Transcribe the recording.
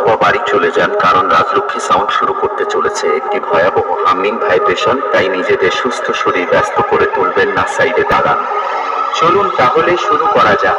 অথবা বাড়ি চলে যান, কারণ রাজলক্ষ্মী সাউন্ড শুরু করতে চলেছে। একটি ভয়াবহ হামিং ভাইব্রেশন তাই নিজেদের সুস্থ শরীর ব্যস্ত করে তুলবেন না সাইডে দাঁড়ান। চলুন তাহলে শুরু করা যাক।